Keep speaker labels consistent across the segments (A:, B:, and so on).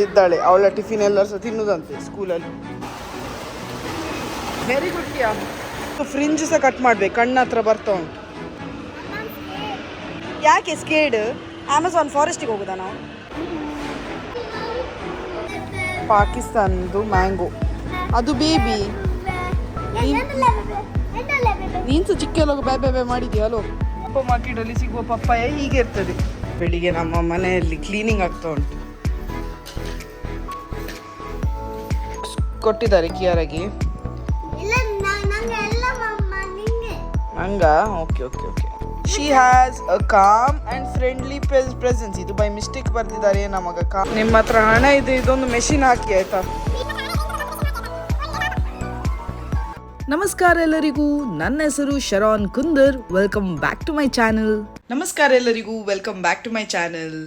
A: ಇದ್ದಾಳೆ. ಅವಳ ಟಿಫಿನ್ ಎಲ್ಲರೂ ಸಹ ತಿನ್ನುದಂತೆ ಸ್ಕೂಲಲ್ಲಿ. ವೆರಿ ಗುಡ್ ಯಾ ಫ್ರಿಂಜ್ ಸಹ ಕಟ್ ಮಾಡ್ಬೇಕು. ಕಣ್ಣ ಹತ್ರ ಬರ್ತಾ ಉಂಟು. ಯಾಕೆ ಸ್ಕೇಡ್ ಅಮೆಝಾನ್ ಫಾರೆಸ್ಟಿಗೆ ಹೋಗುದಾ ನಾವು? ಪಾಕಿಸ್ತಾನದು ಮ್ಯಾಂಗೋ ಅದು ಬೇಬಿ ನೀನು ಸಹ ಚಿಕ್ಕ ಬೇ ಬೇ ಬೇ ಅಪ್ಪ ಮಾರ್ಕೆಟಲ್ಲಿ ಸಿಗುವ ಪಪ್ಪಾಯ ಹೀಗೆ ಇರ್ತದೆ. ಬೆಳಿಗ್ಗೆ ನಮ್ಮ ಮನೆಯಲ್ಲಿ ಕ್ಲೀನಿಂಗ್ ಆಗ್ತಾ ಉಂಟು. ಕೊಟ್ಟಿದ್ದಾರೆ ಕಿಯಾರಾಗಿ ಹಂಗ? Okay okay okay she has a calm and friendly presence ಇದು ಬೈ ಮಿಸ್ಟೇಕ್ ಬರ್ತಿದ್ದಾರೆ ನಮಗ ಕಾ ನಿಮ್ಮ ಹತ್ರ ಹಣ ಇದೆ ಇದೊಂದು ಮೆಷಿನ್ ಹಾಕಿ ಆಯ್ತಾ?
B: ನಮಸ್ಕಾರ ಎಲ್ಲರಿಗೂ. ನನ್ನ ಹೆಸರು Sharon Kundar. Welcome back to my channel
A: ನಮಸ್ಕಾರ ಎಲ್ಲರಿಗೂ. Welcome back to my channel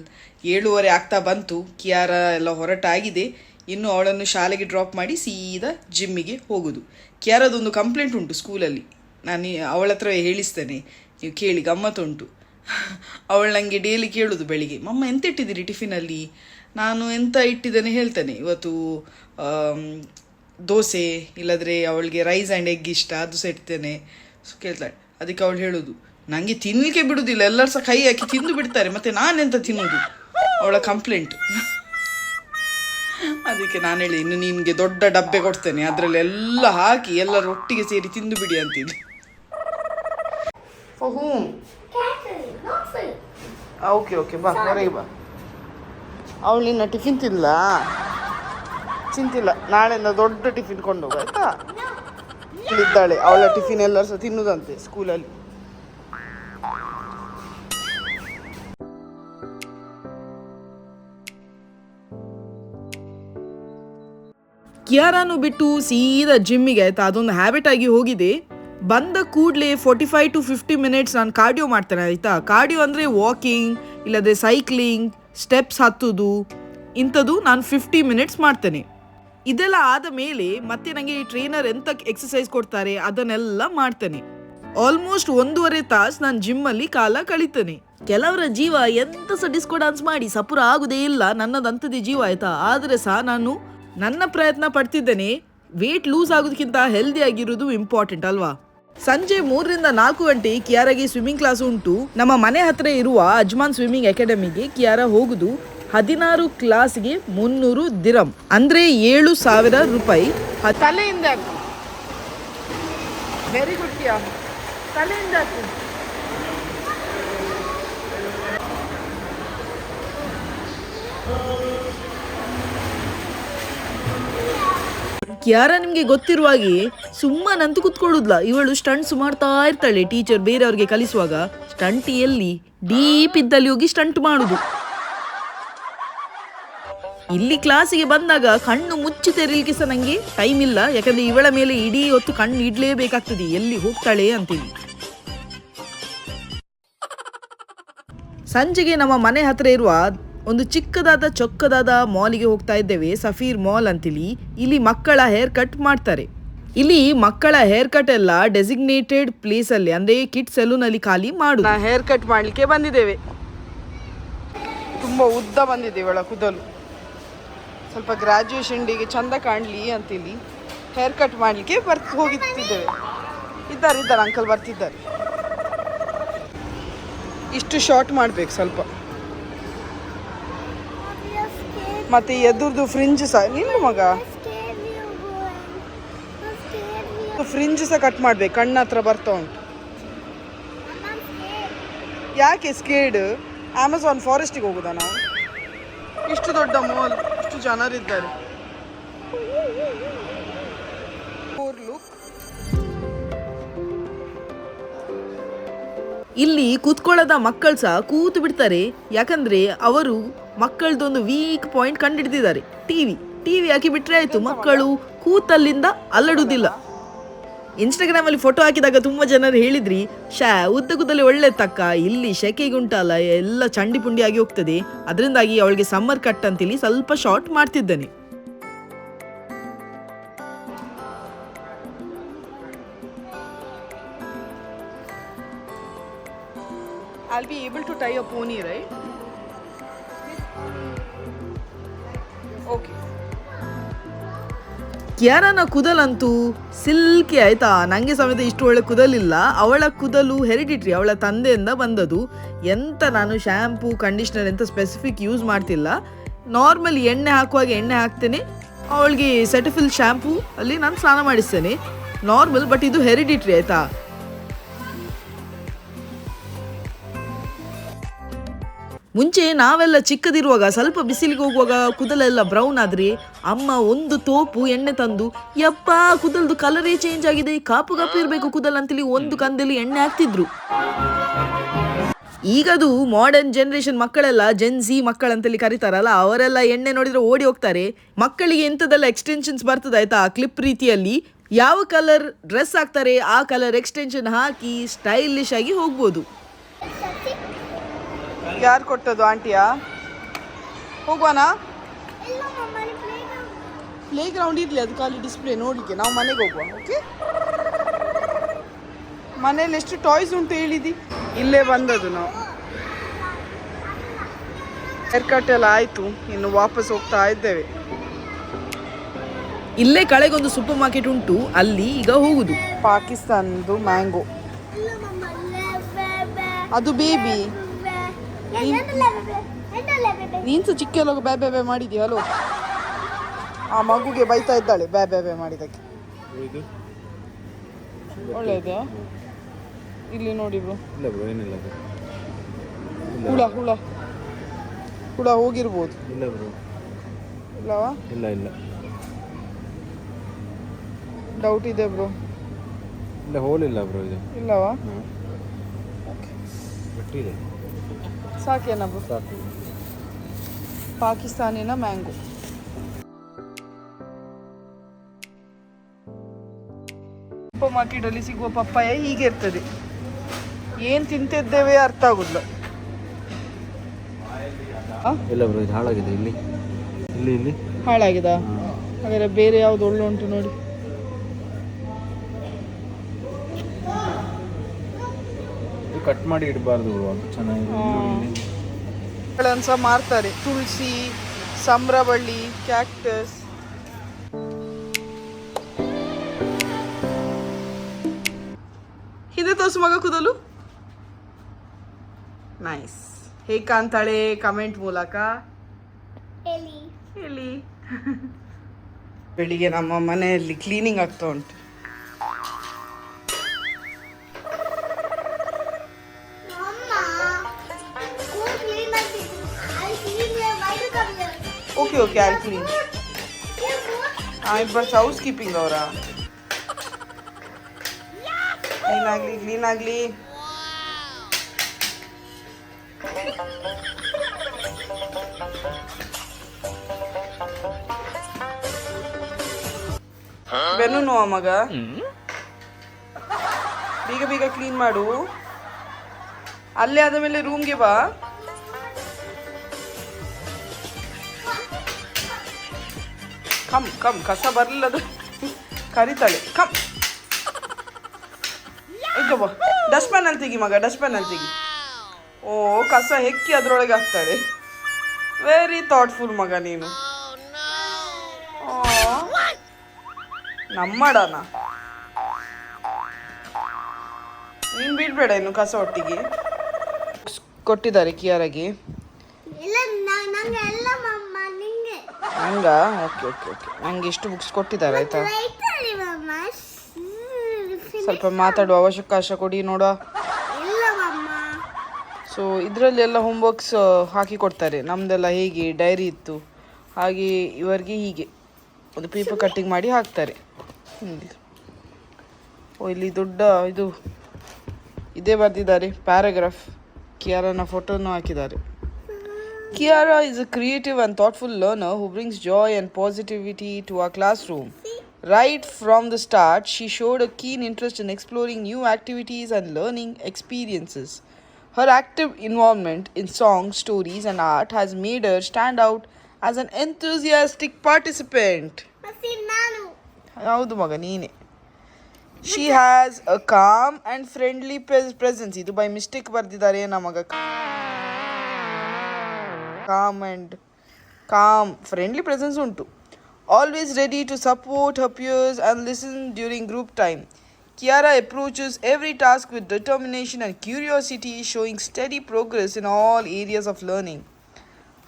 A: ಏಳುವರೆ ಆಗ್ತಾ ಬಂತು. ಕಿಯಾರ ಎಲ್ಲ ಹೊರಟಾಗಿದೆ. ಇನ್ನು ಅವಳನ್ನು ಶಾಲೆಗೆ ಡ್ರಾಪ್ ಮಾಡಿ ಸೀದಾ ಜಿಮ್ಮಿಗೆ ಹೋಗೋದು. ಕ್ಯಾರದೊಂದು ಕಂಪ್ಲೇಂಟ್ ಉಂಟು ಸ್ಕೂಲಲ್ಲಿ ನಾನು ಅವಳ ಹತ್ರ ಹೇಳಿಸ್ತೇನೆ. ನೀವು ಕೇಳಿ ಗಮ್ಮತ್ತುಂಟು ಅವಳು ನನಗೆ ಡೈಲಿ ಕೇಳೋದು ಬೆಳಿಗ್ಗೆ. ಮಮ್ಮ, ಎಂತ ಇಟ್ಟಿದ್ದೀರಿ ಟಿಫಿನಲ್ಲಿ ನಾನು ಎಂತ ಇಟ್ಟಿದ್ದೇನೆ ಹೇಳ್ತೇನೆ. ಇವತ್ತು ದೋಸೆ, ಇಲ್ಲದ್ರೆ ಅವಳಿಗೆ ರೈಸ್ ಆ್ಯಂಡ್ ಎಗ್ ಇಷ್ಟ, ಅದು ಸಹ ಇಡ್ತೇನೆ. ಸೊ ಕೇಳ್ತಾಳೆ. ಅದಕ್ಕೆ ಅವಳು ಹೇಳೋದು. ನನಗೆ ತಿನ್ನಲಿಕ್ಕೆ ಬಿಡುವುದಿಲ್ಲ ಎಲ್ಲರೂ ಸಹ ಕೈ ಹಾಕಿ ತಿಂದು ಬಿಡ್ತಾರೆ. ಮತ್ತೆ ನಾನೆಂತ ತಿನ್ನೋದು? ಅವಳ ಕಂಪ್ಲೇಂಟ್ ಅದಕ್ಕೆ ನಾನು ಹೇಳಿ ಇನ್ನು ನಿನಗೆ ದೊಡ್ಡ ಡಬ್ಬೆ ಕೊಡ್ತೇನೆ. ಅದರಲ್ಲಿ ಎಲ್ಲ ಹಾಕಿ ಎಲ್ಲರೂ ಒಟ್ಟಿಗೆ ಸೇರಿ ತಿಂದು ಬಿಡಿ ಅಂತಿದ್ದೆ. ಹ್ಞೂ ಓಕೆ ಓಕೆ ಬಾ ಹೊರಗೆ ಬಾ. ಅವಳು ನಿನ್ನ ಟಿಫಿನ್ ತಿನ್ನಲ್ಲ ಚಿಂತಿಲ್ಲ ನಾಳೆಯಿಂದ ದೊಡ್ಡ ಟಿಫಿನ್ ಕೊಂಡು ಆಯ್ತಾ? ಇದ್ದಾಳೆ ಅವಳ ಟಿಫಿನ್ ಎಲ್ಲರೂ ಸಹ ತಿನ್ನುದಂತೆ ಸ್ಕೂಲಲ್ಲಿ
B: ಕಿಯಾರಾನು ಬಿಟ್ಟು ಸೀದಾ ಜಿಮ್ಮಿಗೆ, ಆಯ್ತಾ? ಅದೊಂದು ಹ್ಯಾಬಿಟ್ ಆಗಿ ಹೋಗಿದೆ. ಬಂದ ಕೂಡಲೇ forty five to fifty minutes ನಾನು ಕಾರ್ಡಿಯೋ ಮಾಡ್ತೇನೆ, ಆಯಿತಾ? ಕಾರ್ಡಿಯೋ ಅಂದರೆ ವಾಕಿಂಗ್ ಇಲ್ಲದೆ ಸೈಕ್ಲಿಂಗ್ ಸ್ಟೆಪ್ಸ್ ಹತ್ತುದು, ಇಂಥದ್ದು ನಾನು ಫಿಫ್ಟಿ ಮಿನಿಟ್ಸ್ ಮಾಡ್ತೇನೆ. ಇದೆಲ್ಲ ಆದ ಮೇಲೆ ಮತ್ತೆ ನನಗೆ ಈ ಟ್ರೈನರ್ ಎಂತ ಎಕ್ಸಸೈಸ್ ಕೊಡ್ತಾರೆ, ಅದನ್ನೆಲ್ಲ ಮಾಡ್ತೇನೆ. ಆಲ್ಮೋಸ್ಟ್ ಒಂದೂವರೆ ತಾಸು ನಾನು ಜಿಮ್ಮಲ್ಲಿ ಕಾಲ ಕಳೀತೇನೆ. ಕೆಲವರ ಜೀವ ಎಂತ ಸಹ ಡಿಸ್ಕೋ ಡಾನ್ಸ್ ಮಾಡಿ, ಸಪುರ ಆಗುದೇ ಇಲ್ಲ. ನನ್ನದಂಥದ್ದೇ ಜೀವ, ಆಯ್ತಾ? ಆದರೆ ಸಹ ನಾನು ನನ್ನ ಪ್ರಯತ್ನ ಪಡ್ತಿದ್ದೇನೆ. ವೇಟ್ ಲೂಸ್ ಆಗೋದಕ್ಕಿಂತ ಹೆಲ್ದಿ ಆಗಿರೋದು ಇಂಪಾರ್ಟೆಂಟ್ ಅಲ್ವಾ? ಸಂಜೆ ಮೂರರಿಂದ ನಾಲ್ಕು ಗಂಟೆ ಕಿಯಾರಾಗೆ ಸ್ವಿಮ್ಮಿಂಗ್ ಕ್ಲಾಸ್ ಉಂಟು. ನಮ್ಮ ಮನೆ ಹತ್ರ ಇರುವ ಅಜ್ಮಾನ್ ಸ್ವಿಮ್ಮಿಂಗ್ ಅಕಾಡೆಮಿಗೆ ಕಿಯಾರ ಹೋಗುದು ಹದಿನಾರು ಕ್ಲಾಸ್ಗೆ ಮುನ್ನೂರು ದಿರಂ. ಅಂದ್ರೆ ಏಳು ಸಾವಿರ ರೂಪಾಯಿ.
A: ತಲೆಯಿಂದ ವೆರಿ ಗುಡ್ ತಲೆಯಿಂದ ಹಾಕು.
B: ಕಿಯಾರ ನಿಮಗೆ ಗೊತ್ತಿರುವ ಹಾಗೆ ಸುಮ್ಮನಂತೂ ಕುತ್ಕೊಳ್ಳುದ್ಲ. ಇವಳು ಸ್ಟಂಟ್ಸ್ ಮಾಡ್ತಾ ಇರ್ತಾಳೆ ಟೀಚರ್ ಬೇರೆಯವ್ರಿಗೆ ಕಲಿಸುವಾಗ. ಸ್ಟಂಟ್ ಎಲ್ಲಿ ಡೀಪ್ ಇದ್ದಲ್ಲಿ ಹೋಗಿ ಸ್ಟಂಟ್ ಮಾಡುದು. ಇಲ್ಲಿ ಕ್ಲಾಸಿಗೆ ಬಂದಾಗ ಕಣ್ಣು ಮುಚ್ಚಿ ತೆರೀಲಿಕ್ಕೆ ಸಹ ನಂಗೆ ಟೈಮ್ ಇಲ್ಲ. ಯಾಕಂದ್ರೆ ಇವಳ ಮೇಲೆ ಇಡೀ ಹೊತ್ತು ಕಣ್ಣು ಇಡ್ಲೇಬೇಕಾಗ್ತದೆ. ಎಲ್ಲಿ ಹೋಗ್ತಾಳೆ ಅಂತೇಳಿ ಸಂಜೆಗೆ ನಮ್ಮ ಮನೆ ಹತ್ರ ಇರುವ ಒಂದು ಚಿಕ್ಕದಾದ, ಚೊಕ್ಕದಾದ ಮಾಲಿಗೆ ಹೋಗ್ತಾ ಇದ್ದೇವೆ, ಸಫೀರ್ ಮಾಲ್ ಅಂತೇಳಿ ಇಲ್ಲಿ ಮಕ್ಕಳ ಹೇರ್ ಕಟ್ ಮಾಡ್ತಾರೆ. ಇಲ್ಲಿ ಮಕ್ಕಳ ಹೇರ್ ಕಟ್ ಎಲ್ಲ ಡೆಸಿಗ್ನೇಟೆಡ್ ಪ್ಲೇಸ್ ಅಲ್ಲಿ, ಅಂದ್ರೆ ಕಿಟ್ ಸೆಲೂನ್ ಅಲ್ಲಿ ಖಾಲಿ
A: ಮಾಡು. ಹೇರ್ ಕಟ್ ಮಾಡ್ಲಿಕ್ಕೆ ಬಂದಿದ್ದೇವೆ. ತುಂಬಾ ಉದ್ದ ಬಂದಿದೆ ಇವಳ ಕೂದಲು. ಸ್ವಲ್ಪ ಗ್ರಾಜುಯೇಷನ್ ಡೇಗೆ ಚಂದ ಕಾಣಲಿ ಅಂತೇಳಿ ಹೇರ್ ಕಟ್ ಮಾಡಲಿಕ್ಕೆ ಬರ್ತ ಹೋಗಿತ್ತಿದ್ದೇವೆ. ಇದ್ದಾರೆ ಇದ್ದಾರೆ ಅಂಕಲ್ ಬರ್ತಿದ್ದಾರೆ. ಇಷ್ಟು ಶಾರ್ಟ್ ಮಾಡ್ಬೇಕು ಸ್ವಲ್ಪ. ಮತ್ತೆ ಎದುರ್ದು ಫ್ರಿಂಜ್ ಸಹ. ನಿಲ್ಲು ಮಗ. ಫ್ರಿಂಜ್ ಸಹ ಕಟ್ ಮಾಡ್ಬೇಕು. ಕಣ್ಣ ಹತ್ರ ಬರ್ತಾ ಉಂಟು. ಯಾಕೆ ಸ್ಕೇಡ್ ಅಮೆಝಾನ್ ಫಾರೆಸ್ಟಿಗೆ ಹೋಗುದಾ ನಾವು? ಇಷ್ಟು ದೊಡ್ಡ ಮಾಲ್ ಇಷ್ಟು ಜನರಿದ್ದಾರೆ.
B: ಇಲ್ಲಿ ಕೂತ್ಕೊಳ್ಳದ ಮಕ್ಕಳು ಸಹ ಕೂತು ಬಿಡ್ತಾರೆ. ಯಾಕಂದ್ರೆ ಅವರು ಮಕ್ಕಳದೊಂದು ವೀಕ್ ಪಾಯಿಂಟ್ ಕಂಡಿಡ್ದಿದ್ದಾರೆ. ಟಿವಿ ಟಿವಿ ಹಾಕಿ ಬಿಟ್ರೆ ಆಯ್ತು. ಮಕ್ಕಳು ಕೂತಲ್ಲಿಂದ ಅಲ್ಲಡುವುದಿಲ್ಲ ಇನ್ಸ್ಟಾಗ್ರಾಮ್ ಅಲ್ಲಿ ಫೋಟೋ ಹಾಕಿದಾಗ ತುಂಬಾ ಜನರು ಹೇಳಿದ್ರಿ ಶಾ ಉದ್ದ ಕೂದಲಿ ಒಳ್ಳೆ ತಕ್ಕ ಇಲ್ಲಿ ಶೆಕೆಗುಂಟಲ್ಲ ಎಲ್ಲ ಚಂಡಿ ಪುಂಡಿ ಆಗಿ ಹೋಗ್ತದೆ. ಅದರಿಂದಾಗಿ ಅವಳಿಗೆ ಸಮ್ಮರ್ ಕಟ್ ಅಂತೇಳಿ ಸ್ವಲ್ಪ ಶಾರ್ಟ್ ಮಾಡ್ತಿದ್ದೇನೆ.
A: I'll be able to tie a pony, right? Okay.
B: ಕ್ಯಾರನ ಕೂದಲಂತೂ ಸಿಲ್ಕಿ ಆಯ್ತಾ? ನನಗೆ ಸಮೇತ ಇಷ್ಟು ಒಳ್ಳೆ ಕುದಲಿಲ್ಲ. ಅವಳ ಕುದಲು ಹೆರಿಡಿಟ್ರಿ, ಅವಳ ತಂದೆಯಿಂದ ಬಂದದು. ಎಂತ ನಾನು ಶ್ಯಾಂಪೂ, ಕಂಡೀಷ್ನರ್ ಎಂತ ಸ್ಪೆಸಿಫಿಕ್ ಯೂಸ್ ಮಾಡ್ತಿಲ್ಲ. ನಾರ್ಮಲಿ ಎಣ್ಣೆ ಹಾಕುವಾಗ ಎಣ್ಣೆ ಹಾಕ್ತೇನೆ. ಅವಳಿಗೆ ಸೆಟಫಿಲ್ ಶ್ಯಾಂಪೂ ಅಲ್ಲಿ ನಾನು ಸ್ನಾನ ಮಾಡಿಸ್ತೇನೆ. ನಾರ್ಮಲ್ ಬಟ್ ಇದು ಹೆರಿಡಿಟ್ರಿ ಆಯ್ತಾ? ಮುಂಚೆ ನಾವೆಲ್ಲ ಚಿಕ್ಕದಿರುವಾಗ ಸ್ವಲ್ಪ ಬಿಸಿಲಿಗೆ ಹೋಗುವಾಗ ಕೂದಲೆಲ್ಲ ಬ್ರೌನ್ ಆದ್ರೆ ಅಮ್ಮ ಒಂದು ತೋಪು, ಎಣ್ಣೆ ತಂದು, ಯಪ್ಪ, ಕೂದಲ್ದು ಕಲರೇ ಚೇಂಜ್ ಆಗಿದೆ, ಕಾಪು ಕಾಪು ಇರಬೇಕು ಕೂದಲ್ ಅಂತೇಳಿ ಒಂದು ಕಂದಲ್ಲಿ ಎಣ್ಣೆ ಹಾಕ್ತಿದ್ರು. ಈಗದು ಮಾಡರ್ನ್ ಜನರೇಷನ್ ಮಕ್ಕಳೆಲ್ಲ ಜೆನ್ಸಿ ಮಕ್ಕಳಂತೇಳಿ ಕರೀತಾರಲ್ಲ, ಅವರೆಲ್ಲ ಎಣ್ಣೆ ನೋಡಿದ್ರೆ ಓಡಿ ಹೋಗ್ತಾರೆ. ಮಕ್ಕಳಿಗೆ ಎಂಥದೆಲ್ಲ ಎಕ್ಸ್ಟೆನ್ಷನ್ಸ್ ಬರ್ತದೆ ಆಯ್ತಾ? ಕ್ಲಿಪ್ ರೀತಿಯಲ್ಲಿ ಯಾವ ಕಲರ್ ಡ್ರೆಸ್ ಹಾಕ್ತಾರೆ, ಆ ಕಲರ್ ಎಕ್ಸ್ಟೆನ್ಷನ್ ಹಾಕಿ ಸ್ಟೈಲಿಶ್ ಆಗಿ ಹೋಗ್ಬೋದು.
A: ಯಾರು ಕೊಟ್ಟದ್ದು ಆಂಟಿಯಾ? ಹೋಗುವಾನಾ? ಪ್ಲೇ ಗ್ರೌಂಡ್ ಇರಲಿ, ಅದು ಖಾಲಿ ಡಿಸ್ಪ್ಲೇ ನೋಡಲಿಕ್ಕೆ. ನಾವು ಮನೆಗೆ ಹೋಗುವ ಓಕೆ ಮನೇಲಿ ಎಷ್ಟು ಟಾಯ್ಸ್ ಉಂಟು ಹೇಳಿದಿ? ಇಲ್ಲೇ ಬಂದದ್ದು ನಾವು. ಹೇರ್ ಕಟ್ ಎಲ್ಲ ಆಯಿತು, ಇನ್ನು ವಾಪಸ್ ಹೋಗ್ತಾ ಇದ್ದೇವೆ.
B: ಇಲ್ಲೇ ಕಳೆಗೊಂದು ಸೂಪರ್ ಮಾರ್ಕೆಟ್ ಉಂಟು, ಅಲ್ಲಿ ಈಗ ಹೋಗುದು.
A: ಪಾಕಿಸ್ತಾನದು ಮ್ಯಾಂಗೋ ಅದು ಬೇಬಿ ನೀನ್ ಸಹ ಚಿಕ್ಕ ಎಲ್ಲ ಬ್ಯಾ ಬ್ಯಾ ಬ್ಯಾ ಮಾಡಿದ್ಯಾ? ಹಲೋ ಆ ಮಗುಗೆ ಬೈತಾ ಇದ್ದಾಳೆ ಬ್ಯಾ ಬ್ಯಾ ಬ್ಯಾ ಮಾಡಿದಕ್ಕೆ. ಒಳ್ಳೆಯದಾ? ಇಲ್ಲಿ ನೋಡಿ ಬ್ರೋ.
C: ಇಲ್ಲ ಬ್ರೋ ಏನಿಲ್ಲ
A: ಹುಳ ಹುಳ. ಹುಳ ಹೋಗಿರ್ಬೋದು.
C: ಇಲ್ಲ ಬ್ರೋ.
A: ಇಲ್ಲವಾ
C: ಇಲ್ಲ ಇಲ್ಲ.
A: ಡೌಟ್ ಇದೆ ಬ್ರೋ.
C: ಇಲ್ಲ ಹೋಲಿಲ್ಲ ಇಲ್ಲ ಬ್ರೋ ಇದು
A: ಇಲ್ಲವಾ
C: ಬಿಟ್ಟಿದೆ.
A: ಸಾಕೇನ ಬ್ರೋ
C: ಸಾಕು.
A: ಪಾಕಿಸ್ತಾನಿನ ಮ್ಯಾಂಗೋ. ಸೂಪರ್ ಮಾರ್ಕೆಟ್ ಅಲ್ಲಿ ಸಿಗುವ ಪಪ್ಪಾಯ ಹೀಗೆ ಇರ್ತದೆ. ಏನು ತಿಂತಿದ್ದೇವೆ ಅರ್ಥ ಆಗುದಿಲ್ಲ?
C: ಇಲ್ಲ ಬ್ರೋ ಇದು ಹಾಳಾಗಿದೆ. ಇಲ್ಲಿ. ಇಲ್ಲಿ ಇಲ್ಲಿ.
A: ಹಾಳಾಗಿದ? ಹಾಗಾದ್ರೆ ಬೇರೆ ಯಾವ್ದು ಒಳ್ಳೆ ಉಂಟು ನೋಡಿ.
C: ಕಟ್ ಮಾಡಿ ಇಡಬಾರ್ದು ಬ್ರೋ ಅದು ಇಲ್ಲಿ.
A: ಸಹ ಮಾರ್ತಾರೆ. ತುಳಸಿ ಸಂಬ್ರಬಳ್ಳಿ ಕ್ಯಾಕ್ಟಸ್. ಹಿಂದೆ ತೋರ್ಸು ಮಗ ಕೂದಲು. ನೈಸ್ ಹೇಗೆ ಕಾಣ್ತಾಳೆ ಕಮೆಂಟ್ ಮೂಲಕ ಹೇಳಿ ಬೆಳಿಗ್ಗೆ ನಮ್ಮ ಮನೆಯಲ್ಲಿ ಕ್ಲೀನಿಂಗ್ ಆಗ್ತಾ ಉಂಟು. ಓಕೆ ಓಕೆ ಆ ಕ್ಲೀನ್ ಇಬ್ಬರು ಹೌಸ್ ಕೀಪಿಂಗ್ ಅವರ ಕ್ಲೀನ್ ಆಗಲಿ ಕ್ಲೀನ್ ಆಗಲಿ ಬೆನ್ನು ನೋವ ಮಗ ಬೇಗ ಬೀಗ ಕ್ಲೀನ್ ಮಾಡು ಅಲ್ಲೇ ಆದ ಮೇಲೆ ರೂಮ್ಗೆ ಬಾ ಕಮ್ ಕಮ್ ಕಸ ಬರಲಿಲ್ಲ ಅದು ಕರಿತಾಳೆ. ಕಮ್ ಈಗ ಬಾ ಡಸ್ಟ್ಬಿನ್ ಅಲ್ಲಿ ತೆಗಿ ಮಗ ಡಸ್ಟ್ಬನ್ ತೆಗಿ. ಓ, ಕಸ ಹೆಕ್ಕಿ ಅದರೊಳಗೆ ಹಾಕ್ತಾಳೆ. ವೆರಿ ಥಾಟ್ಫುಲ್ ಮಗ ನೀನು. ನಮ್ಮಡನ? ನೀನು ಬಿಡ್ಬೇಡ ಇನ್ನು ಕಸ ಒಟ್ಟಿಗೆ. ಕೊಟ್ಟಿದ್ದಾರೆ ಕಿಯಾರಾಗೆ. ಹಂಗ? ಓಕೆ ಓಕೆ ಓಕೆ ನಂಗೆ ಇಷ್ಟು ಬುಕ್ಸ್ ಕೊಟ್ಟಿದ್ದಾರೆ ಆಯ್ತಾ? ಸ್ವಲ್ಪ ಮಾತಾಡುವ ಅವಕಾಶ ಕೊಡಿ ನೋಡುವ ಸೊ ಇದರಲ್ಲಿ ಎಲ್ಲ ಹೋಮ್ವರ್ಕ್ಸ್ ಹಾಕಿ ಕೊಡ್ತಾರೆ. ನಮ್ದೆಲ್ಲ ಹೇಗೆ ಡೈರಿ ಇತ್ತು. ಹಾಗೆ ಇವರಿಗೆ ಹೀಗೆ. ಒಂದು ಪೇಪರ್ ಕಟ್ಟಿಂಗ್ ಮಾಡಿ ಹಾಕ್ತಾರೆ. ಓ ಇಲ್ಲಿ ದೊಡ್ಡ ಇದು ಇದೇ ಬರೆದಿದ್ದಾರೆ ಪ್ಯಾರಾಗ್ರಾಫ್ ಕಿಯಾರನ ಫೋಟೋನು ಹಾಕಿದ್ದಾರೆ. Kiara is a creative and thoughtful learner who brings joy and positivity to our classroom. Right from the start, she showed a keen interest in exploring new activities and learning experiences. Her active involvement in songs, stories, and art has made her stand out as an enthusiastic participant. ಹೌದು ಮಗ ನೀನೆ she has a calm and friendly presence ಇದು by mistake ಬರೆದಿದ್ದಾರೆ ನಮಗ calm and calm, friendly presence unto. Always ready to support her peers and listen during group time. Kiara approaches every task with determination and curiosity, showing steady progress in all areas of learning.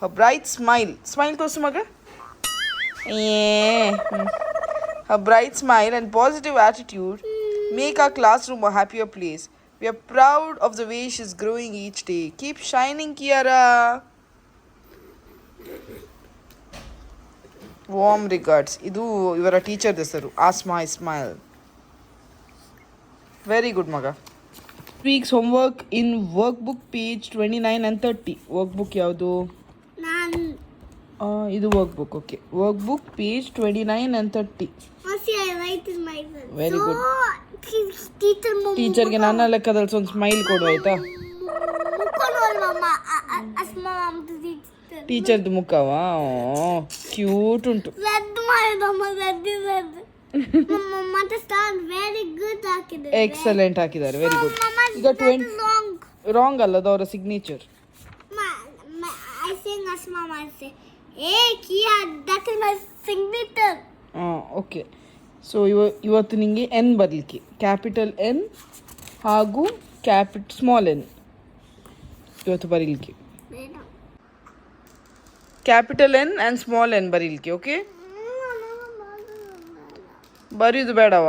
A: Her bright smile, smile close Magra. Yeah. Her bright smile and positive attitude make our classroom a happier place. We are proud of the way she's growing each day. Keep shining, Kiara. Warm regards ಇದು ಇವರ teacher ಹೆಸರು. Asma smile very good ಮಗ. Weeks homework in workbook page twenty nine and thirty workbook ಯಾವುದು?
D: ನಾನು.
A: ಇದು workbook okay workbook page twenty nine and thirty
D: very good write in my
A: Very good.
D: Teacher
A: ಟೀಚರ್ಗೆ ನನ್ನ ಲೆಕ್ಕದಲ್ಲಿ ಒಂದು ಸ್ಮೈಲ್ ಕೊಡು ಆಯ್ತಾ? ಟೀಚರ್ದು ಮುಖವಾ? ಕ್ಯೂಟ್ ಉಂಟು. ಎಕ್ಸಲೆಂಟ್ ಹಾಕಿದ್ದಾರೆ. ವೆರಿ ಗುಡ್ ಈಗ ಟ್ವೆಂಟಿ ರಾಂಗ್ ಅಲ್ಲ ಅದು ಅವರ ಸಿಗ್ನೇಚರ್. ಹಾಂ ಓಕೆ ಸೊ ಇವ ಇವತ್ತು ನಿಮಗೆ ಎನ್ ಬರಲಿಕ್ಕೆ ಕ್ಯಾಪಿಟಲ್ ಎನ್ ಹಾಗೂ ಕ್ಯಾಪಿಟ್ ಸ್ಮಾಲ್ ಎನ್ ಇವತ್ತು ಬರೀಲಿಕ್ಕೆ. Capital N and small N ಬರೀಲಿಕ್ಕೆ ಓಕೆ? ಬರೆಯೋದು ಬೇಡವ?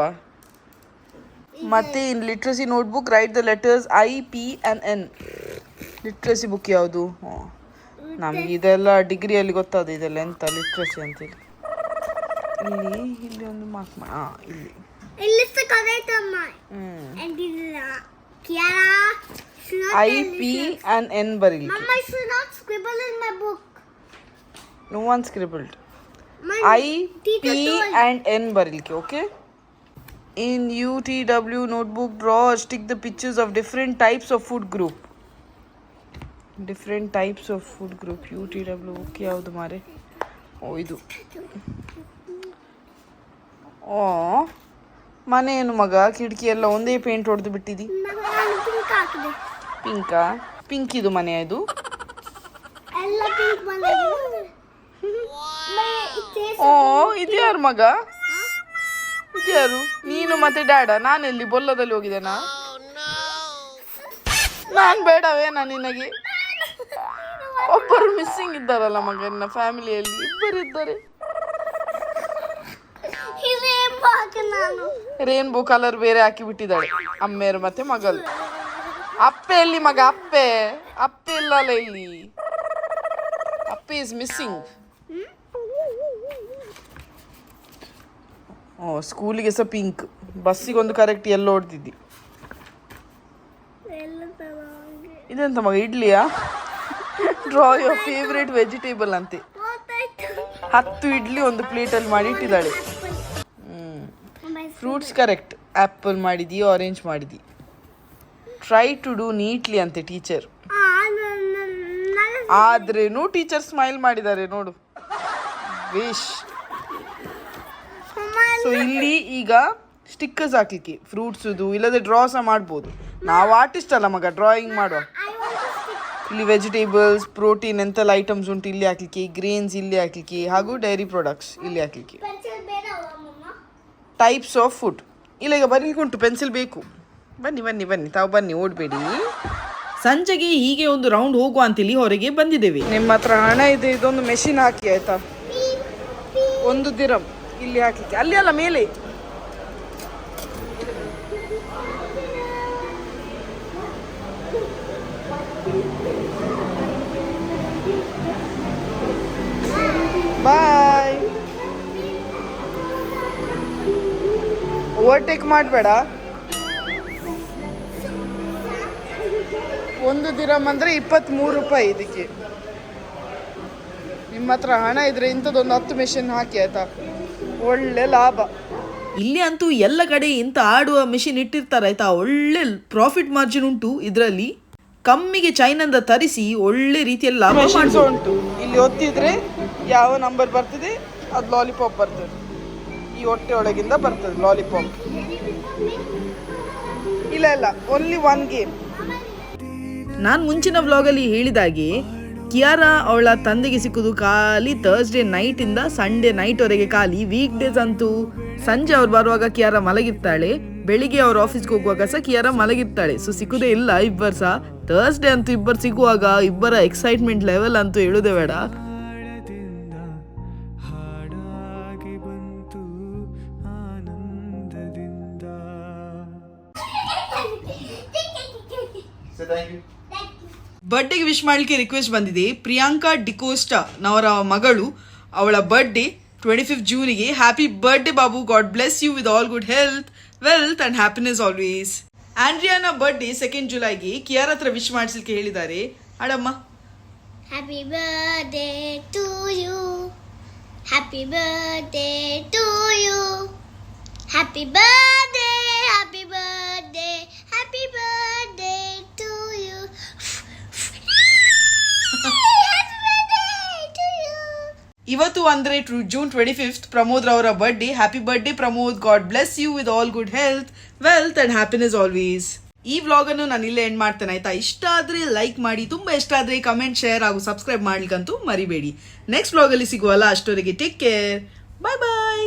A: ಮತ್ತೆ in literacy notebook write the letters I P and N. Literacy book ಯಾವುದು? ಹಾಂ ನಮಗೆ ಇದೆಲ್ಲ ಡಿಗ್ರಿಯಲ್ಲಿ ಗೊತ್ತಾದ ಇದೆಲ್ಲ ಎಂತ ಲಿಟ್ರಸಿ ಅಂತೇಳಿ ಇಲ್ಲಿ ಇಲ್ಲಿ ಒಂದು ಮಾರ್ಕ್ ಮಾ ಹಾಂ ಇಲ್ಲಿ.
D: Uh,
A: I P. And N ಬರೀಲಿಕ್ಕೆ.
D: Mama should not my book.
A: No
D: one
A: scribbled
D: I
A: P
D: told.
A: And N ಬರೀಲಿಕ್ಕೆ okay in U T W notebook draw stick the pictures of different types of food group different types of food group U T W okay ಯಾವುದು ಮಾರೆ? ಓ ಇದು. ಓ ಮನೆ ಏನು ಮಗ? ಕಿಟಕಿ ಎಲ್ಲ ಒಂದೇ ಪೇಂಟ್ ಹೊಡೆದು ಬಿಟ್ಟಿದಿ?
D: ಪಿಂಕ್
A: ಪಿಂಕಾ ಇದು ಮನೆ ಇದು?
D: ಎಲ್ಲ ಪಿಂಕ್ ಬಂದಿದೆ.
A: ಓ ಇದು ಯಾರು ಮಗ? ಇದು ಯಾರು ನೀನು ಮತ್ತೆ ಡ್ಯಾಡ ನಾನೆಲ್ಲಿ ಬೊಲ್ಲದಲ್ಲಿ ಹೋಗಿದ್ದೇನಾ? ನಾನು ಬೇಡವೇನಾ ನಿನಗೆ? ಒಬ್ಬರು ಮಿಸ್ಸಿಂಗ್ ಇದ್ದಾರಲ್ಲ ಮಗ ನಿನ್ನ ಫ್ಯಾಮಿಲಿಯಲ್ಲಿ ಇಬ್ಬರು ಇದ್ದಾರೆ. ರೇನ್ಬೋ ಕಲರ್ ಬೇರೆ ಹಾಕಿ ಬಿಟ್ಟಿದ್ದಾಳೆ ಅಮ್ಮೇರು ಮತ್ತೆ ಮಗಳು. ಅಪ್ಪೆ ಎಲ್ಲಿ ಮಗ ಅಪ್ಪೆ? ಅಪ್ಪೆ ಇಲ್ಲಲ್ಲ ಇಲ್ಲಿ. ಅಪ್ಪೆ ಇಸ್ ಮಿಸ್ಸಿಂಗ್ ಓ ಸ್ಕೂಲಿಗೆ ಸಹ ಪಿಂಕ್ ಬಸ್ಸಿಗೆ ಒಂದು ಕರೆಕ್ಟ್ ಎಲ್ಲ
D: ಹಂಗೆ.
A: ಇದೆಂತ ಮಗ ಇಡ್ಲಿಯಾ? ಡ್ರಾ ಯೋರ್ ಫೇವ್ರೇಟ್ ವೆಜಿಟೇಬಲ್ ಅಂತೆ. ಹತ್ತು ಇಡ್ಲಿ ಒಂದು ಪ್ಲೇಟಲ್ಲಿ ಮಾಡಿ ಇಟ್ಟಿದ್ದಾಳೆ. ಹ್ಞೂ ಫ್ರೂಟ್ಸ್ ಕರೆಕ್ಟ್ ಆ್ಯಪಲ್ ಮಾಡಿದಿ ಆರೆಂಜ್ ಮಾಡಿದಿ ಟ್ರೈ ಟು ಡೂ ನೀಟ್ಲಿ ಅಂತೆ ಟೀಚರ್ ಆದ್ರೇನು ಟೀಚರ್ ಸ್ಮೈಲ್ ಮಾಡಿದ್ದಾರೆ ನೋಡು. ವೇಶ್ ಸೊ ಇಲ್ಲಿ ಈಗ ಸ್ಟಿಕ್ಕರ್ಸ್ ಹಾಕ್ಲಿಕ್ಕೆ ಫ್ರೂಟ್ಸುದು ಇಲ್ಲದೆ ಡ್ರಾ ಸಹ ಮಾಡ್ಬೋದು. ನಾವು ಆರ್ಟಿಸ್ಟ್ ಅಲ್ಲ ಮಗ ಡ್ರಾಯಿಂಗ್ ಮಾಡುವ. ಇಲ್ಲಿ ವೆಜಿಟೇಬಲ್ಸ್ ಪ್ರೋಟೀನ್ ಎಂತೆಲ್ಲ ಐಟಮ್ಸ್ ಉಂಟು ಇಲ್ಲಿ ಹಾಕ್ಲಿಕ್ಕೆ ಗ್ರೇನ್ಸ್ ಇಲ್ಲಿ ಹಾಕ್ಲಿಕ್ಕೆ ಹಾಗೂ ಡೈರಿ ಪ್ರಾಡಕ್ಟ್ಸ್ ಇಲ್ಲಿ ಹಾಕ್ಲಿಕ್ಕೆ. ಟೈಪ್ಸ್ ಆಫ್ ಫುಡ್ ಇಲ್ಲ ಈಗ ಬರೀಲಿಕ್ಕೆ ಉಂಟು ಪೆನ್ಸಿಲ್ ಬೇಕು. ಬನ್ನಿ ಬನ್ನಿ ಬನ್ನಿ ತಾವು ಬನ್ನಿ ಓಡಬೇಡಿ.
B: ಸಂಜೆಗೆ ಹೀಗೆ ಒಂದು ರೌಂಡ್ ಹೋಗುವ ಅಂತೇಳಿ ಹೊರಗೆ ಬಂದಿದ್ದೇವೆ.
A: ನಿಮ್ಮ ಹತ್ರ ಹಣ ಇದೆ ಇದೊಂದು ಮೆಷಿನ್ ಹಾಕಿ ಆಯ್ತಾ? ಒಂದು ದಿರಂ. ಇಲ್ಲಿ ಹಾಕ್ಲಿಕ್ಕೆ. ಅಲ್ಲಿ ಅಲ್ಲ, ಮೇಲೆ. ಬಾಯ್ ಓವರ್ಟೇಕ್ ಮಾಡಬೇಡ. ಒಂದು ದಿರಮ್ ಅಂದರೆ ಇಪ್ಪತ್ತ್ಮೂರು ರೂಪಾಯಿ ಇದಕ್ಕೆ. ನಿಮ್ಮ ಹತ್ರ ಹಣ ಇದ್ರೆ ಇಂಥದ್ದೊಂದು ಹತ್ತು ಮೆಷಿನ್ ಹಾಕಿ, ಆಯ್ತಾ? ಒಳ್ಳೆ ಲಾಭ.
B: ಇಲ್ಲಿ ಅಂತೂ ಎಲ್ಲ ಕಡೆ ಇಂಥ ಆಡುವ ಮಿಷಿನ್ ಇಟ್ಟಿರ್ತಾರೆ ಆಯ್ತಾ? ಒಳ್ಳೆ ಪ್ರಾಫಿಟ್ ಮಾರ್ಜಿನ್ ಉಂಟು ಇದರಲ್ಲಿ. ಕಮ್ಮಿಗೆ ಚೈನಿಂದ ತರಿಸಿ ಒಳ್ಳೆ ರೀತಿಯಲ್ಲಿ ಲಾಭ ಮಾಡ್ಬೋದು.
A: ಉಂಟು. ಇಲ್ಲಿ ಒತ್ತಿದ್ರೆ ಯಾವ ನಂಬರ್ ಬರ್ತದೆ? ಅದು ಲಾಲಿಪಾಪ್ ಬರ್ತದೆ. ಈ ಹೊಟ್ಟೆ ಒಳಗಿಂದ ಬರ್ತದೆ ಲಾಲಿಪಾಪ್ ಇಲ್ಲ ಇಲ್ಲ. ಓನ್ಲಿ ಒನ್ ಗೇಮ್
B: ನಾನು ಮುಂಚಿನ ವ್ಲಾಗಲ್ಲಿ ಹೇಳಿದಾಗೆ ಕಿಯಾರ ಅವಳ ತಂದೆಗೆ ಸಿಕ್ಕುದು ಖಾಲಿ ಥರ್ಸ್ಡೇ ನೈಟಿಂದ ಸಂಡೇ ನೈಟ್ವರೆಗೆ ಖಾಲಿ ವೀಕ್ ಡೇಸ್ ಅಂತೂ. ಸಂಜೆ ಅವ್ರು ಬರುವಾಗ ಕಿಯಾರ ಮಲಗಿರ್ತಾಳೆ ಬೆಳಿಗ್ಗೆ ಅವ್ರ ಆಫೀಸ್ಗೆ ಹೋಗುವಾಗ ಸಹ ಕಿಯಾರ ಮಲಗಿರ್ತಾಳೆ. ಸೊ ಸಿಕ್ಕುದೇ ಇಲ್ಲ ಇಬ್ಬರು ಸಹ. ಥರ್ಸ್ಡೇ ಅಂತೂ ಇಬ್ಬರು ಸಿಗುವಾಗ ಇಬ್ಬರ ಎಕ್ಸೈಟ್ಮೆಂಟ್ ಲೆವೆಲ್ ಅಂತೂ ಹೇಳುದೇ ಬೇಡ.
E: Thank you.
A: ಬರ್ಡೇಗೆ ವಿಶ್ ಮಾಡಲಿಕ್ಕೆ ರಿಕ್ವೆಸ್ಟ್ ಬಂದಿದೆ. ಪ್ರಿಯಾಂಕಾ ಡಿಕೋಸ್ಟಾ ನವರ ಮಗಳು ಅವಳ ಬರ್ಡೇ ಟ್ವೆಂಟಿ ಫಿಫ್ತ್ ಜೂನಿಗೆ happy birthday Babu. God bless you with all good health wealth and happiness always ಆಂಡ್ರಿಯಾನ birthday second ಜುಲೈಗೆ ಕಿಯಾರ್ ಹತ್ರ ವಿಶ್ ಮಾಡಿಸ್ಲಿಕ್ಕೆ ಹೇಳಿದ್ದಾರೆ. ಅಡಮ್ಮ
D: happy birthday to you happy birthday to you happy birthday, happy birthday,
A: ಇವತ್ತು ಅಂದ್ರೆ June twenty fifth Pramod ರವರ birthday happy birthday Pramod. God bless you with all good health wealth and happiness always ಈ vlog ಅನ್ನು ನಾನು ಇಲ್ಲೇ end ಮಾಡ್ತೇನೆ, ಆಯ್ತಾ? ಇಷ್ಟ ಆದ್ರೆ ಲೈಕ್ ಮಾಡಿ, ತುಂಬಾ ಇಷ್ಟ ಆದ್ರೆ ಕಮೆಂಟ್ ಶೇರ್ ಹಾಗೂ ಸಬ್ಸ್ಕ್ರೈಬ್ ಮಾಡ್ಲಿಕ್ಕಂತೂ ಮರಿಬೇಡಿ. ನೆಕ್ಸ್ಟ್ ವ್ಲಾಗ್ ಅಲ್ಲಿ ಸಿಗುವಲ್ಲ ಅಷ್ಟೊರೆಗೆ ಟೇಕ್ ಕೇರ್ ಬಾಯ್ ಬಾಯ್